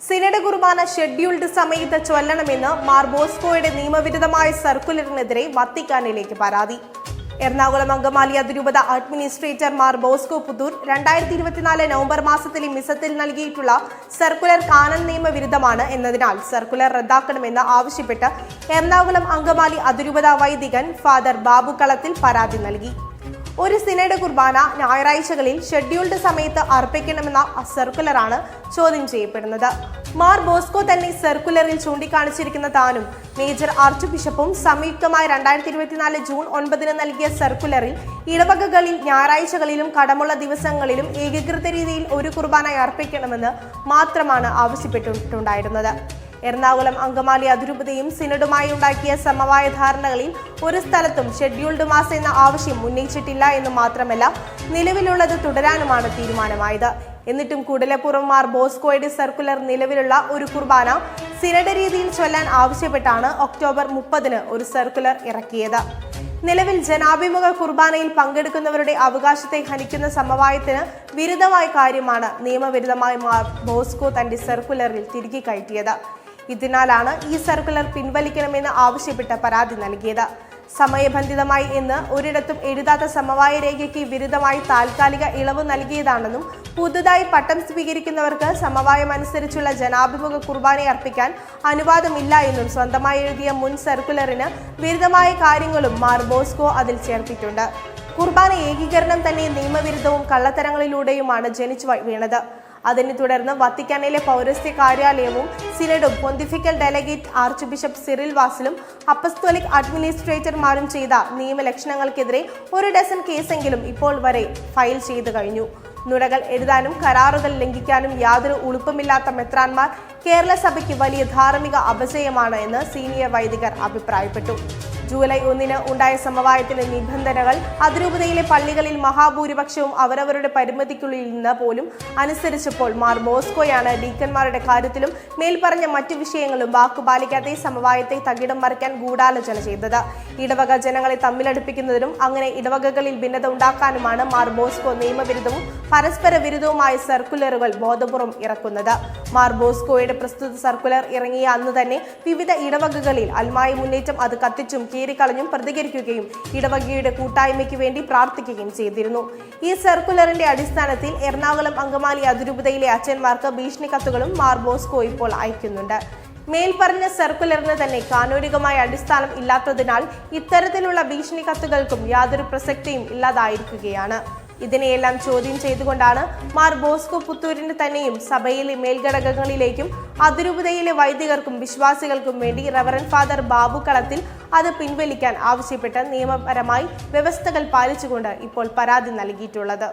Synod കുർബാന scheduled സമയത്ത് ചൊല്ലണമെന്ന് മാർ ബോസ്കോയുടെ നിയമവിരുദ്ധമായ സർക്കുലറിനെതിരെ വത്തിക്കാനിലേക്ക് പരാതി. എറണാകുളം അങ്കമാലി അതിരൂപത അഡ്മിനിസ്ട്രേറ്റർ മാർ ബോസ്കോ പുത്തൂർ രണ്ടായിരത്തി ഇരുപത്തിനാല് നവംബർ മാസത്തിലെ മിസത്തിൽ നൽകിയിട്ടുള്ള സർക്കുലർ കാനൻ നിയമവിരുദ്ധമാണ് എന്നതിനാൽ സർക്കുലർ റദ്ദാക്കണമെന്ന് ആവശ്യപ്പെട്ട് എറണാകുളം അങ്കമാലി അതിരൂപത വൈദികൻ ഫാദർ ബാബു കളത്തിൽ പരാതി നൽകി. ഒരു സിനഡ് കുർബാന ഞായറാഴ്ചകളിൽ ഷെഡ്യൂൾഡ് സമയത്ത് അർപ്പിക്കണമെന്ന സർക്കുലറാണ് ചോദ്യം ചെയ്യപ്പെടുന്നത്. മാർ ബോസ്കോ തന്നെ സർക്കുലറിൽ ചൂണ്ടിക്കാണിച്ചിരിക്കുന്ന താനും മേജർ ആർച്ച് ബിഷപ്പും സംയുക്തമായി രണ്ടായിരത്തി ഇരുപത്തിനാല് ജൂൺ ഒൻപതിന് നൽകിയ സർക്കുലറിൽ ഇടവകകളിൽ ഞായറാഴ്ചകളിലും കടമുള്ള ദിവസങ്ങളിലും ഏകീകൃത രീതിയിൽ ഒരു കുർബാന അർപ്പിക്കണമെന്ന് മാത്രമാണ് ആവശ്യപ്പെട്ടിട്ടുണ്ടായിരുന്നത്. എറണാകുളം അങ്കമാലി അതിരൂപതയും സിനഡുമായി ഉണ്ടാക്കിയ സമവായ ധാരണകളിൽ ഒരു സ്ഥലത്തും ഷെഡ്യൂൾഡ് മാസ് എന്ന ആവശ്യം ഉന്നയിച്ചിട്ടില്ല എന്ന് മാത്രമല്ല നിലവിലുള്ളത് തുടരാനുമാണ് തീരുമാനമായത്. എന്നിട്ടും കുടലപ്പുറംമാർ ബോസ്കോയുടെ സർക്കുലർ നിലവിലുള്ള ഒരു കുർബാന സിനഡ് രീതിയിൽ ചൊല്ലാൻ ആവശ്യപ്പെട്ടാണ് ഒക്ടോബർ മുപ്പതിന് ഒരു സർക്കുലർ ഇറക്കിയത്. നിലവിൽ ജനാഭിമുഖ കുർബാനയിൽ പങ്കെടുക്കുന്നവരുടെ അവകാശത്തെ ഹനിക്കുന്ന സമവായത്തിന് വിരുദ്ധമായ കാര്യമാണ് നിയമവിരുദ്ധമായി ബോസ്കോ തന്റെ സർക്കുലറിൽ തിരികെ കയറ്റിയത്. ഇതിനാലാണ് ഈ സർക്കുലർ പിൻവലിക്കണമെന്ന് ആവശ്യപ്പെട്ട് പരാതി നൽകിയത്. സമയബന്ധിതമായി ഇന്ന് ഒരിടത്തും എഴുതാത്ത സമവായ രേഖയ്ക്ക് വിരുദ്ധമായി താൽക്കാലിക ഇളവ് നൽകിയതാണെന്നും പുതുതായി പട്ടം സ്വീകരിക്കുന്നവർക്ക് സമവായം അനുസരിച്ചുള്ള ജനാഭിമുഖ കുർബാന അർപ്പിക്കാൻ അനുവാദമില്ല എന്നും സ്വന്തമായി എഴുതിയ മുൻ സർക്കുലറിന് വിരുദ്ധമായ കാര്യങ്ങളും മാർ ബോസ്കോ അതിൽ ചേർത്തിട്ടുണ്ട്. കുർബാന ഏകീകരണം തന്നെ നിയമവിരുദ്ധവും കള്ളത്തരങ്ങളിലൂടെയുമാണ് ജനിച്ചു വീണത്. അതിനെ തുടർന്ന് വത്തിക്കാനിലെ പൗരസ്ത്യ കാര്യാലയവും സിനഡും pontifical delegate archbishop Cyril വാസിലും അപ്പസ്തോലിക് അഡ്മിനിസ്ട്രേറ്റർമാരും ചെയ്ത നിയമലക്ഷണങ്ങൾക്കെതിരെ ഒരു ഡസൻ കേസെങ്കിലും ഇപ്പോൾ വരെ ഫയൽ ചെയ്തു കഴിഞ്ഞു. നുണകൾ എഴുതാനും കരാറുകൾ ലംഘിക്കാനും യാതൊരു ഉളുപ്പമില്ലാത്ത മെത്രാൻമാർ കേരള സഭയ്ക്ക് വലിയ ധാർമ്മിക അപജയമാണ് എന്ന് സീനിയർ വൈദികർ അഭിപ്രായപ്പെട്ടു. ജൂലൈ ഒന്നിന് ഉണ്ടായ സമവായത്തിന്റെ നിബന്ധനകൾ അതിരൂപതയിലെ പള്ളികളിൽ മഹാഭൂരിപക്ഷവും അവരവരുടെ പരിമിതിക്കുള്ളിൽ നിന്ന് പോലും അനുസരിച്ചപ്പോൾ മാർ ബോസ്കോയാണ് ഡീക്കന്മാരുടെ കാര്യത്തിലും മേൽപ്പറഞ്ഞ മറ്റു വിഷയങ്ങളും വാക്കുപാലിക്കാത്ത ഈ സമവായത്തെ തകിടം മറിക്കാൻ ഗൂഢാലോചന ചെയ്തത്. ഇടവക ജനങ്ങളെ തമ്മിലടുപ്പിക്കുന്നതിനും അങ്ങനെ ഇടവകകളിൽ ഭിന്നത ഉണ്ടാക്കാനുമാണ് മാർ ബോസ്കോ നിയമവിരുദ്ധവും പരസ്പര വിരുദ്ധവുമായ സർക്കുലറുകൾ ബോധപൂർവം ഇറക്കുന്നത്. മാർ ബോസ്കോയുടെ പ്രസ്തുത സർക്കുലർ ഇറങ്ങിയ അന്ന് തന്നെ വിവിധ ഇടവകകളിൽ അൽമായ മുന്നേറ്റം അത് കത്തിച്ചും കീറിക്കളഞ്ഞും പ്രതികരിക്കുകയും ഇടവകയുടെ കൂട്ടായ്മയ്ക്ക് വേണ്ടി പ്രാർത്ഥിക്കുകയും ചെയ്തിരുന്നു. ഈ സർക്കുലറിന്റെ അടിസ്ഥാനത്തിൽ എറണാകുളം അങ്കമാലി അതിരൂപതയിലെ അച്ഛന്മാർക്ക് ഭീഷണി കത്തുകളും മാർ ബോസ്കോ ഇപ്പോൾ അയക്കുന്നുണ്ട്. മേൽപ്പറഞ്ഞ സർക്കുലറിന് തന്നെ കാനൂനികമായ അടിസ്ഥാനം ഇല്ലാത്തതിനാൽ ഇത്തരത്തിലുള്ള ഭീഷണി കത്തുകൾക്കും യാതൊരു പ്രസക്തിയും ഇല്ലാതായിരിക്കുകയാണ്. ഇതിനെയെല്ലാം ചോദ്യം ചെയ്തുകൊണ്ടാണ് മാർ ബോസ്കോ പുത്തൂരിന് തന്നെയും സഭയിലെ മേൽഘടകങ്ങളിലേക്കും അതിരൂപതയിലെ വൈദികർക്കും വിശ്വാസികൾക്കും വേണ്ടി റവറൻ ഫാദർ ബാബു കളത്തിൽ അത് പിൻവലിക്കാൻ ആവശ്യപ്പെട്ട് നിയമപരമായി വ്യവസ്ഥകൾ പാലിച്ചുകൊണ്ട് ഇപ്പോൾ പരാതി നൽകിയിട്ടുള്ളത്.